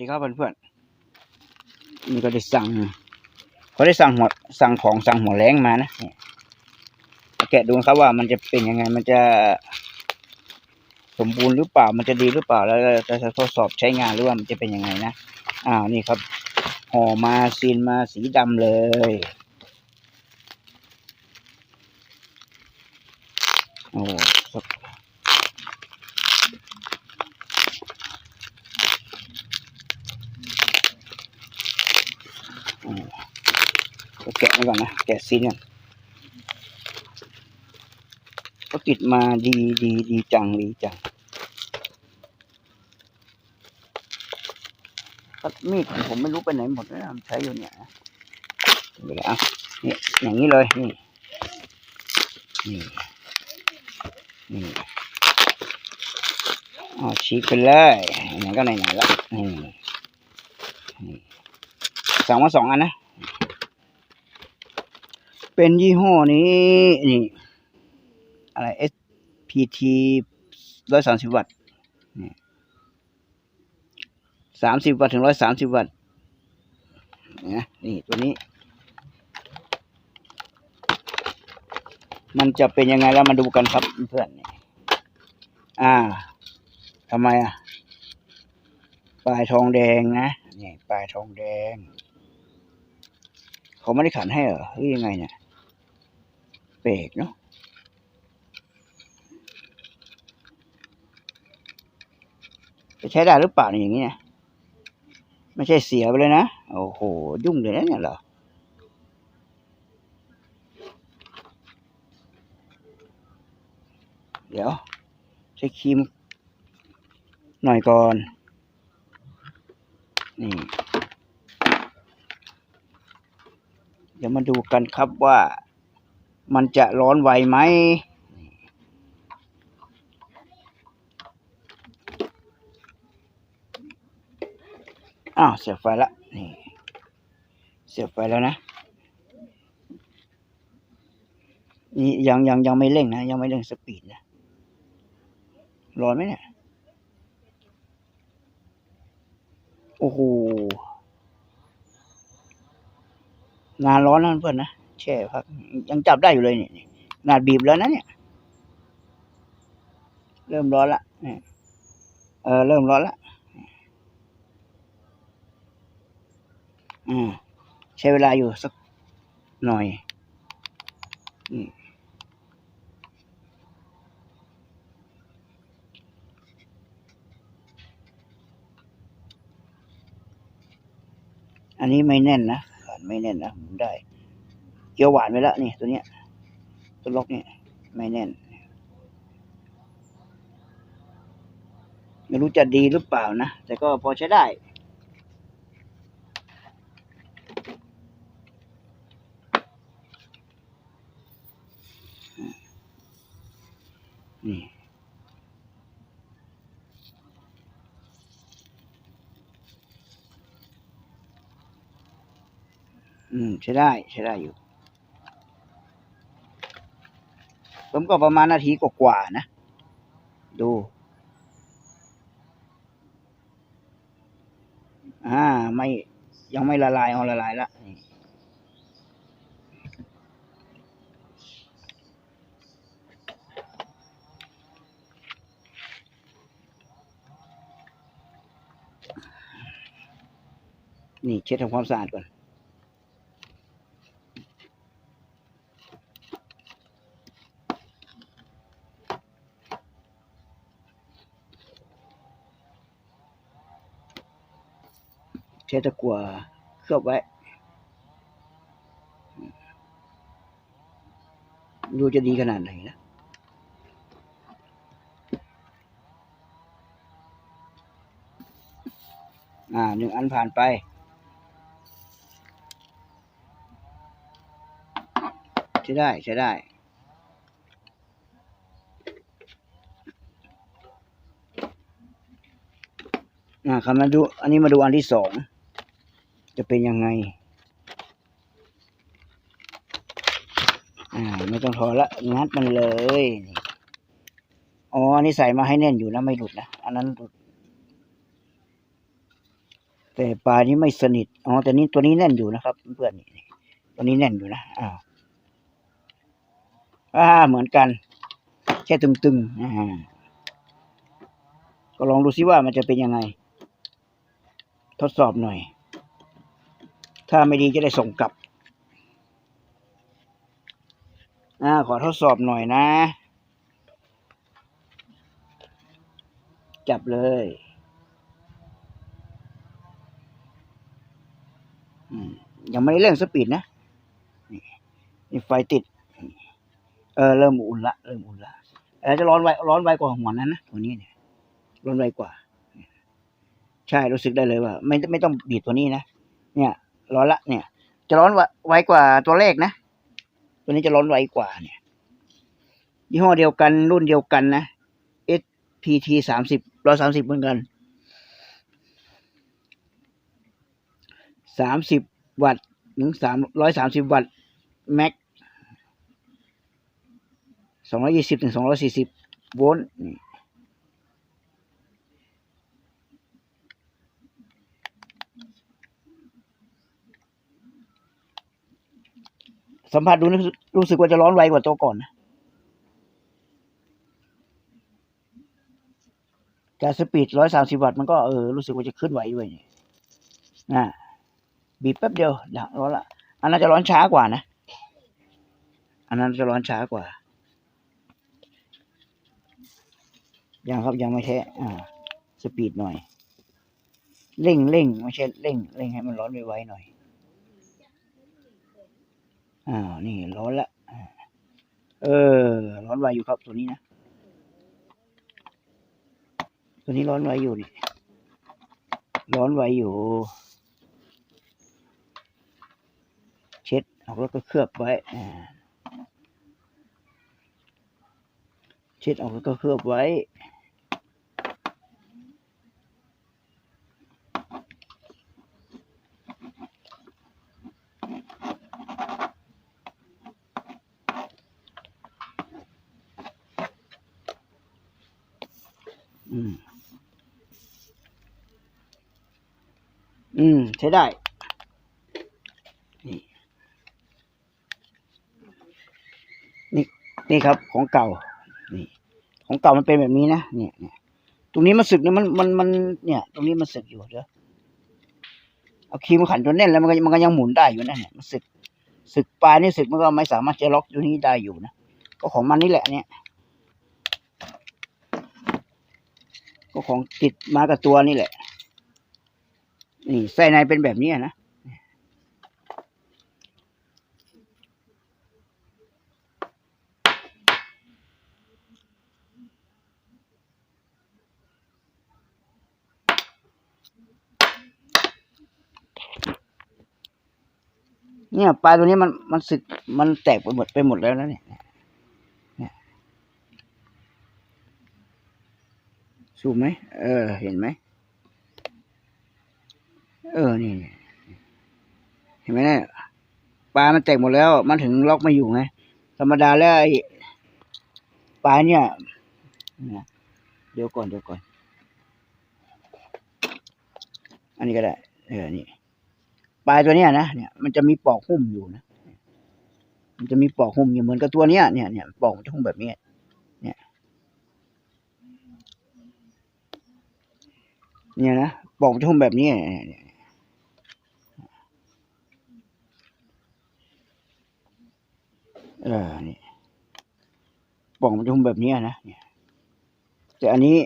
ดีครับเพื่อนๆนี่ก็ได้สั่งเขาได้สั่งหัวสั่งของสั่งหัวแรงมานะแกะดูครับว่ามันจะเป็นยังไง มันจะสมบูรณ์หรือเปล่า มันจะดีหรือเปล่า แล้วจะจะทดสอบใช้งานหรือว่ามันจะเป็นยังไงนะ อ้าวนี่ครับห่อมาซีนมาสีดำเลยโอ้มเดี๋ย วแกะไว้ก่อนนะแกะซีนก่อนก็ติดมาดีดีดีจังดีจังตัดมีดผมไม่รู้ไปไหนหมดแล้วใช้อยู่เนี่ยเดี๋ยวอะนี่อย่างนี้เลยนี่นี่นี่เอาฉีกไปเลยไหนก็ไหนๆแล้วนี่นี่สั่งมาสองอันนะ เป็นยี่ห้อนี้ นี่ อะไร SPT ร้อยสามสิบวัตต์สามสิบวัตต์ถึงร้อยสามสิบวัตต์นะนี่ ตัวนี้ มันจะเป็นยังไงแล้วมาดูกันครับเพื่อนนี่อ่าทำไมอะ ปลายทองแดงนะ นี่ ปลายทองแดง เขาไม่ได้ขันให้เหรอหรือยังไงเนี่ย ปรกเนาะจะใช้ได้หรือเปล่าเนี่ยอย่างนี้นะไม่ใช่เสียไปเลยนะ โอ้โห ยุ่งเลยนะเนี่ยเหรอเดี๋ยว ใช้ครีม หน่อยก่อน นี่ เดี๋ยวมาดูกันครับว่า มันจะร้อนไวไหมอ้าวเสียบไฟละนี่เสียบไฟแล้วนะนี่ยังยังยังไม่เร่งนะยังไม่เร่งสปีดนะร้อนไหมเนี่ยโอ้โหงานร้อนนะเพื่อนนะ แช่พัก ยังจับได้อยู่เลยเนี่ยนี่ขนาดบีบแล้วนะเนี่ย เริ่มร้อนละเนี่ยเออเริ่มร้อนละอืมใช้เวลาอยู่สักหน่อยอืมอันนี้ไม่แน่นนะขาดไม่แน่นนะหมุนได้ กี๊ยวหวานไปแล้วนี่ตัวเนี้ยตัวล็อกเนี่ยไม่แน่น ไม่รู้จะดีหรือเปล่านะ แต่ก็พอใช้ได้นี่อืม ใช้ได้ ใช้ได้อยู่ ผมก็ประมาณนาทีกว่าๆนะ ดู อ่า ไม่ยังไม่ละลายเอาละลายละนี่นี่เช็ดทำความสะอาดก่อน ใช้ตะกั่วเคลือบไว้ไม่รู้จะดีขนาดไหนนะอ่าหนึ่งอันผ่านไป ใช้ได้ ใช้ได้อ่าครับมาดู อันนี้มาดูอันที่สอง จะเป็นยังไง อ่า ไม่ต้องถอละ งัดมันเลยอ๋ออันนี้ใส่มาให้แน่นอยู่นะ ไม่หลุดนะ อันนั้นหลุด แต่ปลายนี้ไม่สนิท อ๋อ แต่นี้ตัวนี้แน่นอยู่นะครับ เพื่อนนี่นี่ตัวนี้แน่นอยู่นะ อ้าวอ่าเหมือนกัน แค่ตึงๆอ่าก็ลองดูซิว่ามันจะเป็นยังไง ทดสอบหน่อย ถ้าไม่ดีจะได้ส่งกลับอ่าขอทดสอบหน่อยนะ จับเลยยังไม่ได้เร่งสปีดนะนี่ไฟติด เออเริ่มอุ่นละเริ่มอุ่นละเออจะร้อนไวร้อนไวกว่าหัวนั้นนะตัวนี้เนี่ยร้อนไวกว่า ใช่รู้สึกได้เลยว่า ไม่ไม่ต้องบีบตัวนี้นะเนี่ย ร้อนละเนี่ย จะร้อนไวไวกว่าตัวเลขนะ ตัวนี้จะร้อนไวกว่าเนี่ย ยี่ห้อเดียวกันรุ่นเดียวกันนะ spt สามสิบร้อยสามสิบเหมือนกันสามสิบวัตต์ถึงสามร้อยสามสิบวัตต์แม็กสองร้อยี่สิบถึงสองร้อยสี่สิบโวลต์ สัมผัสดูรู้สึกรู้สึกว่าจะร้อนไวกว่าตัวก่อนนะแต่สปีดร้อยสามสิบวัตต์มันก็เออรู้สึกว่าจะขึ้นไหวด้วยนี่นะบีบแป๊บเดียวดังร้อนละอันนั้นจะร้อนช้ากว่านะ อันนั้นจะร้อนช้ากว่า ยังครับยังไม่ใช่อ่า สปีดหน่อย เร่งเร่งไม่ใช่เร่งเร่งให้มันร้อนไวๆหน่อย อ่าวนี่ร้อนละเออ ร้อนไวอยู่ครับตัวนี้นะตัวนี้ร้อนไวอยู่นี่ร้อนไวอยู่ เช็ดออกแล้วก็เคลือบไว้เช็ดออกแล้วก็เคลือบไว้ อืม อืม ใช้ได้ นี่ นี่ นี่ครับ ของเก่า นี่ ของเก่ามันเป็นแบบนี้นะ เนี่ยเนี่ยตรงนี้มันสึกเนี่ยมัน มัน มัน เนี่ย ตรงนี้มันสึกอยู่เด้อเอาครีมขันจนแน่นแล้วมันก็มันก็ยังหมุนได้อยู่นะเนี่ยมันสึก สึกปลายนี่สึกมันก็ไม่สามารถจะล็อกอยู่นี้ได้อยู่นะ ก็ของมันนี่แหละเนี่ย ก็ของติดมากับตัวนี่แหละ นี่ไส้ในเป็นแบบนี้นะเนี่ยปลายตัวนี้มันมันสึกมันแตกไปหมดไปหมดแล้วนะเนี่ยเนี่ย สูบไหมเออ เห็นไหมเออนี่เห็นไหมเนี่ยปลามันแตกหมดแล้ว มันถึงล็อกไม่อยู่ไงธรรมดาแล้วไอ้ปลาเนี่ยเดี๋ยวก่อนเดี๋ยวก่อน อันนี้ก็ได้ เออนี่ปลาตัวเนี้ยนะเนี่ยมันจะมีปอกหุ้มอยู่นะมันจะมีปอกหุ้มอยู่เหมือนกับตัวเนี้ยเนี่ยเนี่ยปอกมันจะหุ้มแบบนี้ เนี่ย เนี่ยนะปอกมันจะหุ้มแบบนี้เนี่ยเนี่ยเออนี่ปอกมันจะหุ้มแบบนี้นะแต่อันนี้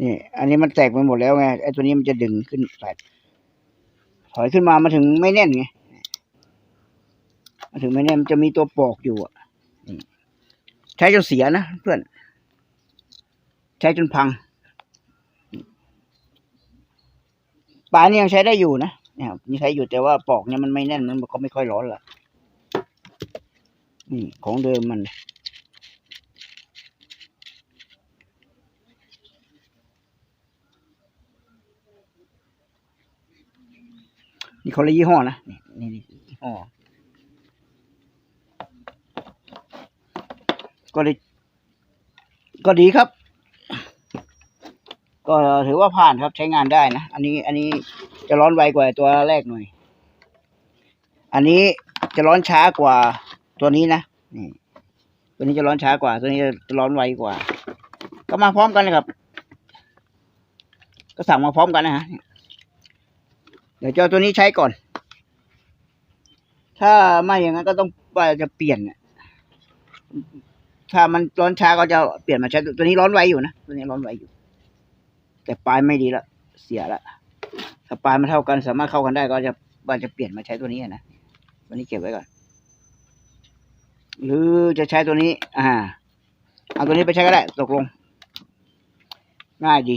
นี่ อันนี้มันแตกไปหมดแล้วไงไอ้ตัวนี้มันจะดึงขึ้นแตกถอยขึ้นมามาถึงไม่แน่นไงมาถึงไม่แน่นมันจะมีตัวปอกอยู่อะใช้จนเสียนะเพื่อน ใช้จนพัง ปลานี่ยังใช้ได้อยู่นะเนี่ยยังใช้อยู่แต่ว่าปอกเนี่ยมันไม่แน่นมันก็ไม่ค่อยร้อนละนี่ของเดิมมันนี่คนละยี่ห้อนะนี่นี่นี่ยี่ห้อก็ดีก็ดีครับ ก็ถือว่าผ่านครับใช้งานได้นะ อันนี้อันนี้จะร้อนไวกว่าตัวแรกหน่อย อันนี้จะร้อนช้ากว่าตัวนี้นะนี่ตัวนี้จะร้อนช้ากว่า ตัวนี้จะร้อนไวกว่า ก็มาพร้อมกันเลยครับ ก็สั่งมาพร้อมกันนะฮะเดี๋ยวจะเอาตัวนี้ใช้ก่อน ถ้าไม่อย่างนั้นก็ต้องว่าจะเปลี่ยนน่ะถ้ามันร้อนช้าก็จะเปลี่ยนมาใช้ตัวนี้ร้อนไวอยู่นะตัวนี้ร้อนไวอยู่ แต่ปลายไม่ดีละเสียละถ้าปลายมันเท่ากันสามารถเข้ากันได้ก็จะว่าจะเปลี่ยนมาใช้ตัวนี้นะตัวนี้เก็บไว้ก่อน หรือจะใช้ตัวนี้ อ่า เอาตัวนี้ไปใช้ก็ได้ ตกลง ง่ายดี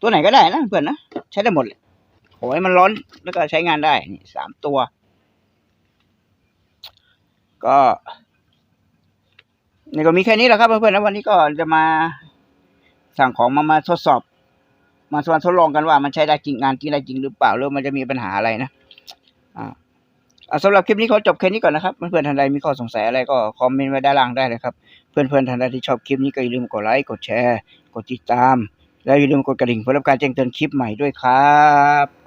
ตัวไหนก็ได้นะเพื่อนนะใช้ได้หมดเลยขอให้มันร้อนแล้วก็ใช้งานได้ นี่สามตัว ก็นี่ก็มีแค่นี้แหละครับเพื่อนๆนะวันนี้ก็จะมา สั่งของมามาทดสอบ มาสอนทดลองกันว่ามันใช้ได้จริงงานจริงได้จริงหรือเปล่าแล้วมันจะมีปัญหาอะไรนะอ่าสำหรับคลิปนี้ขอจบแค่นี้ก่อนนะครับ เพื่อนๆท่านใดมีข้อสงสัยอะไรก็คอมเมนต์ไว้ด้านล่างได้เลยครับ เพื่อนๆท่านใดที่ชอบคลิปนี้ก็อย่าลืมกดไลค์กดแชร์ กดติดตาม แล้วอย่าลืมกดกระดิ่งเพื่อรับการแจ้งเตือนคลิปใหม่ด้วยครับ